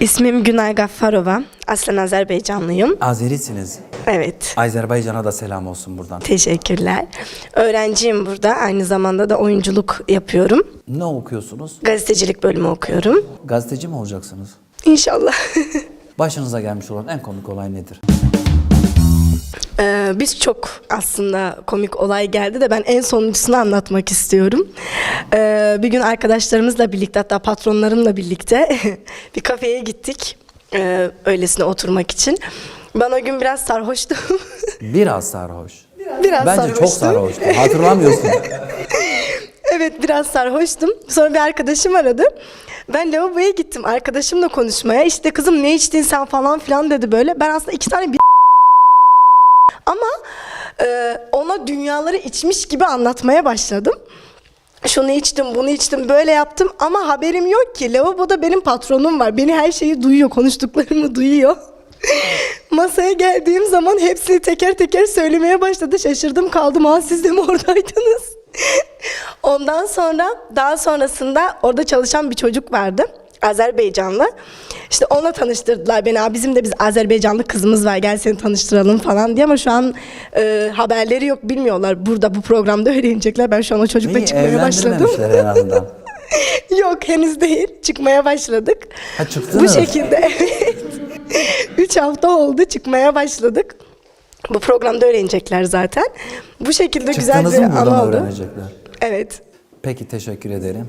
İsmim Günay Gaffarova. Aslen Azerbaycanlıyım. Azerisiniz. Evet. Azerbaycan'a da selam olsun buradan. Teşekkürler. Öğrenciyim burada. Aynı zamanda da oyunculuk yapıyorum. Ne okuyorsunuz? Gazetecilik bölümü okuyorum. Gazeteci mi olacaksınız? İnşallah. Başınıza gelmiş olan en komik olay nedir? Ee, biz çok aslında komik olay geldi de ben en sonuncusunu anlatmak istiyorum. Ee, bir gün arkadaşlarımızla birlikte hatta patronlarımla birlikte bir kafeye gittik. Ee, öylesine oturmak için. Ben o gün biraz sarhoştum. Biraz sarhoş. biraz Bence sarhoştum. çok sarhoştu. Hatırlamıyorsun. Evet biraz sarhoştum. Sonra bir arkadaşım aradı. Ben lavaboya gittim arkadaşımla konuşmaya. İşte kızım ne içtin sen falan filan dedi böyle. Ben aslında iki tane bir ama e, ona dünyaları içmiş gibi anlatmaya başladım. Şunu içtim, bunu içtim, böyle yaptım ama haberim yok ki. Lavaboda benim patronum var. Beni her şeyi duyuyor, konuştuklarımı duyuyor. Masaya geldiğim zaman hepsini teker teker söylemeye başladı. Şaşırdım kaldım. Ha siz de mi oradaydınız? Ondan sonra daha sonrasında orada çalışan bir çocuk vardı. Azerbaycanlı. İşte onunla tanıştırdılar beni. Aa, bizim de biz Azerbaycanlı kızımız var gel seni tanıştıralım falan diye ama şu an e, haberleri yok bilmiyorlar. Burada bu programda öğrenecekler. Ben şu an o çocukla İyi çıkmaya başladım. evlendirmemişler en azından. yok henüz değil. Çıkmaya başladık. Ha, çıktınız. Bu şekilde evet. Üç hafta oldu çıkmaya başladık. Bu programda öğrenecekler zaten. Bu şekilde güzel Çıktınız bir buradan oldu. öğrenecekler? Evet. Peki teşekkür ederim.